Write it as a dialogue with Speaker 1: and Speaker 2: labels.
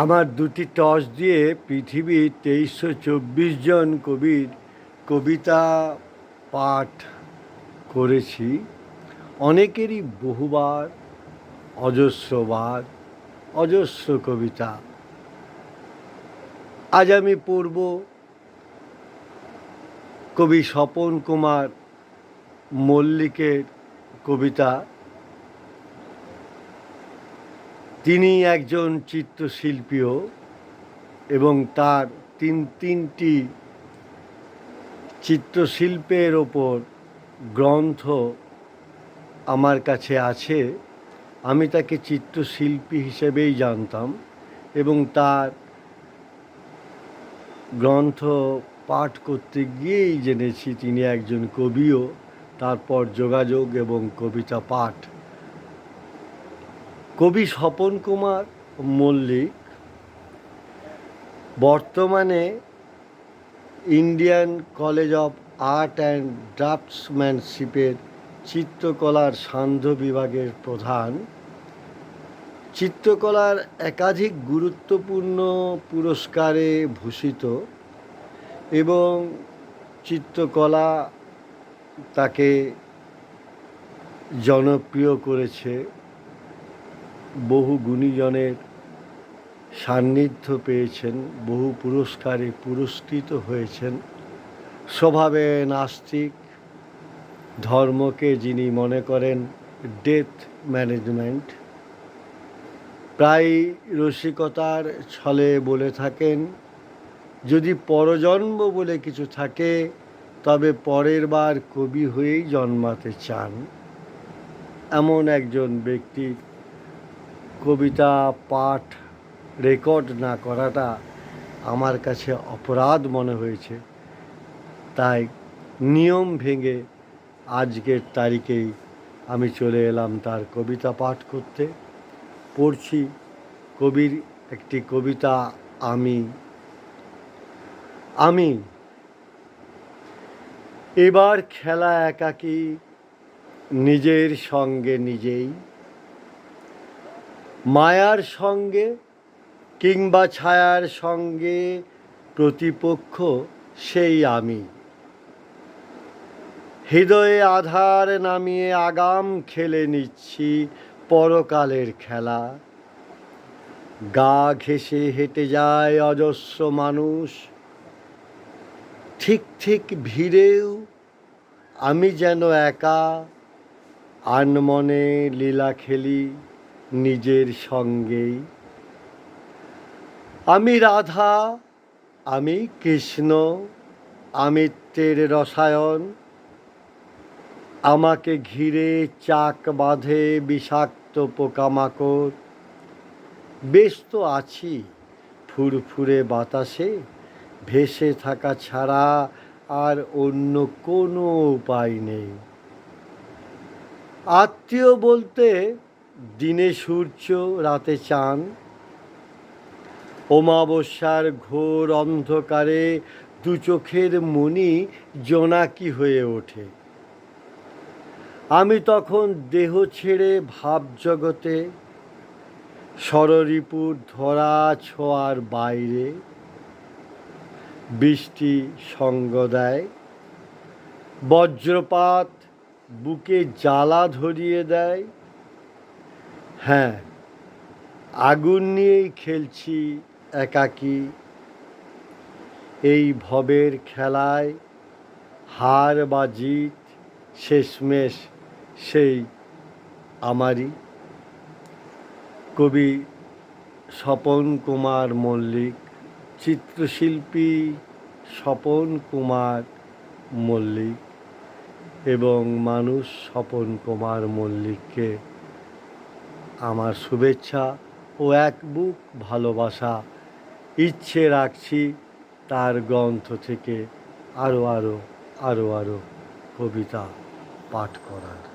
Speaker 1: আমার দুটি টস দিয়ে পৃথিবীর তেইশশো চব্বিশ জন কবির কবিতা পাঠ করেছি। অনেকেরই বহুবার অজস্রবার অজস্র কবিতা। আজ আমি পড়ব কবি স্বপন কুমার মল্লিকের কবিতা। তিনি একজন চিত্রশিল্পীও এবং তার তিন, তিনটি চিত্রশিল্পের ওপর গ্রন্থ আমার কাছে আছে। আমি তাকে চিত্রশিল্পী হিসেবেই জানতাম এবং তার গ্রন্থ পাঠ করতে গিয়েই জেনেছি তিনি একজন কবিও। তারপর যোগাযোগ এবং কবিতা পাঠ কবি স্বপন কুমার মল্লিক বর্তমানে Indian College of Art and ড্রাফটসম্যানশিপের চিত্রকলার সান্ধ্য বিভাগের প্রধান। চিত্রকলার একাধিক গুরুত্বপূর্ণ পুরস্কারে ভূষিত এবং চিত্রকলা তাকে জনপ্রিয় করেছে। বহু গুণীজনের সান্নিধ্য পেয়েছেন, বহু পুরস্কারে পুরস্কৃত হয়েছেন। স্বভাবে নাস্তিক, ধর্মকে যিনি মনে করেন ডেথ ম্যানেজমেন্ট প্রায় রসিকতার ছলে বলে থাকেন। যদি পরজন্ম বলে কিছু থাকে, তবে পরের বার কবি হয়েই জন্মাতে চান। এমন একজন ব্যক্তির কবিতা, পাঠ, রেকর্ড না করাটা আমার কাছে অপরাধ মনে হয়েছে। তাই নিয়ম ভেঙে আজকের তারিখেই আমি চলে এলাম তার কবিতা পাঠ করতে। পড়ছি কবির একটি কবিতা, আমি আমি। এবার খেলা একাকী, নিজের সঙ্গে নিজেই। মায়ার সঙ্গে কিংবা ছায়ার সঙ্গে প্রতিপক্ষ সেই আমি। হৃদয়ে আধার নামিয়ে আগাম খেলে নিচ্ছি পরকালের খেলা। গা ঘেঁষে হেঁটে যায় অজস্র মানুষ। ঠিক ঠিক ভিড়েও আমি যেন একা, আনমনে লীলা খেলি। নিজের সঙ্গেই। আমি রাধা, আমি কৃষ্ণ, আমিত্বের রসায়ন। আমাকে ঘিরে চাক বাঁধে বিষাক্ত পোকামাকড়। বেশ তো আছি ফুরফুরে বাতাসে, ভেসে থাকা ছাড়া আর অন্য কোনো উপায় নেই। আত্মীয় বলতে দিনে সূর্য, রাতে চান অমাবস্যার ঘোর অন্ধকারে দু চোখের মণি জোনাকি হয়ে ওঠে। আমি তখন দেহ ছেড়ে ভাব জগতে ষড়রিপুর ধরা ছোঁয়ার বাইরে। বৃষ্টি সঙ্গ দেয়, বজ্রপাত বুকে জ্বালা ধরিয়ে দেয়। হ্যাঁ আগুন নিয়েই খেলছি একাকী। এই ভবের খেলায় হার বা জিত, শেষমেশ সেই আমারই। কবি স্বপন কুমার মল্লিক, চিত্রশিল্পী স্বপন কুমার মল্লিক এবং মানুষ স্বপন কুমার মল্লিককে আমার শুভেচ্ছা ও এক বুক ভালোবাসা। ইচ্ছে রাখছি তার গ্রন্থ থেকে আরও আরও আরও আরও কবিতা পাঠ করার।